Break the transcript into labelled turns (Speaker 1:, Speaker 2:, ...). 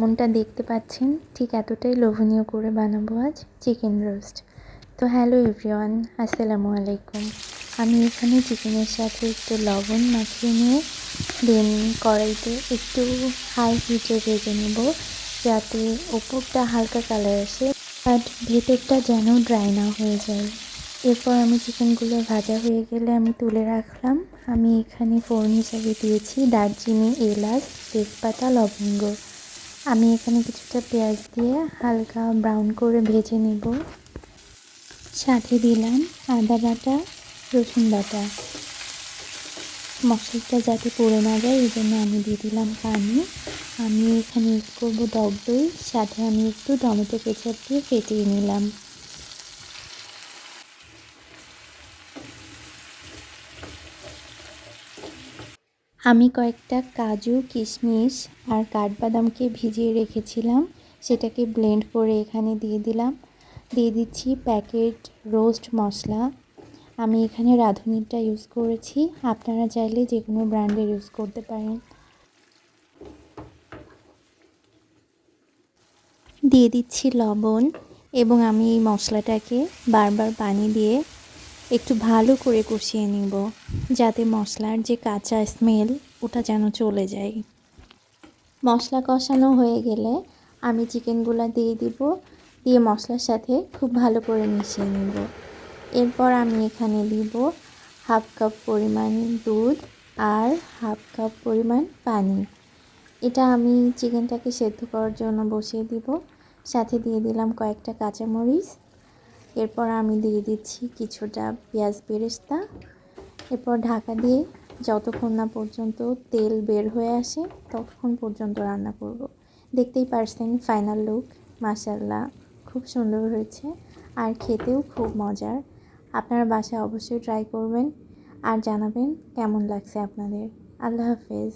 Speaker 1: মনটা দেখতে পাচ্ছেন, ঠিক এতটাই লোভনীয় করে বানাবো আজ চিকেন রোস্ট। তো হ্যালো এভরিওয়ান, আসসালামু আলাইকুম। আমি এখানে চিকেনের সাথে একটু লবণ মাখিয়ে নিয়ে, দেন কড়াইতে একটু হাই হিটে ভেজে নেব, যাতে ওপরটা হালকা কালার আসে বাট ভেতরটা যেন ড্রাই না হয়ে যায়। এরপর আমি চিকেনগুলো ভাজা হয়ে গেলে আমি তুলে রাখলাম। আমি এখানে ফোড়ন হিসাবে দিয়েছি দারচিনি, এলাচ, তেজপাতা, লবঙ্গ। আমি এখানে কিছুটা পেঁয়াজ দিয়ে হালকা ব্রাউন করে ভেজে নেব। সাথে দিলাম আদা বাটা, রসুন বাটা। মশলাটা যাতে পড়ে না যায়, এই জন্য আমি দিয়ে দিলাম পানি। আমি এখানে ইউজ করব দই, সাথে আমি একটু টমেটো কেচাপ দিয়ে ফেটিয়ে নিলাম। আমি কয়েকটা কাজু, কিশমিশ আর কাঠবাদামকে ভিজিয়ে রেখেছিলাম। সেটাকে ব্লেন্ড করে এখানে দিয়ে দিলাম। দিয়ে দিচ্ছি প্যাকেট রোস্ট মশলা। আমি এখানে রাঁধুনিটা ইউজ করেছি। আপনারা চাইলে যে কোনো ব্র্যান্ডের ইউজ করতে পারেন। দিয়ে দিচ্ছি লবণ এবং আমি এই মশলাটাকে বারবার পানি দিয়ে একটু ভালো করে কষিয়ে নিব, যাতে মশলার যে কাঁচা স্মেল ওটা যেন চলে যায়। মশলা কষানো হয়ে গেলে আমি চিকেনগুলো দিয়ে দিব, দিয়ে মশলার সাথে খুব ভালো করে মিশিয়ে নিব। এরপর আমি এখানে দিব হাফ কাপ পরিমাণ দুধ আর হাফ কাপ পরিমাণ পানি। এটা আমি চিকেনটাকে সেদ্ধ করার জন্য বসিয়ে দিব, সাথে দিয়ে দিলাম কয়েকটা কাঁচামরিচ এরপর আমি দিয়ে দিচ্ছি কিছুটা পেঁয়াজ বেরেস্তা। এরপর ঢাকা দিয়ে যতক্ষণ না পর্যন্ত তেল বের হয়ে আসে, ততক্ষণ পর্যন্ত রান্না করব। দেখতেই পারছেন ফাইনাল লুক মাসাল্লাহ খুব সুন্দর হয়েছে আর খেতেও খুব মজার। আপনারা বাসায় অবশ্যই ট্রাই করবেন আর জানাবেন কেমন লাগছে আপনাদের। আল্লাহ হাফেজ।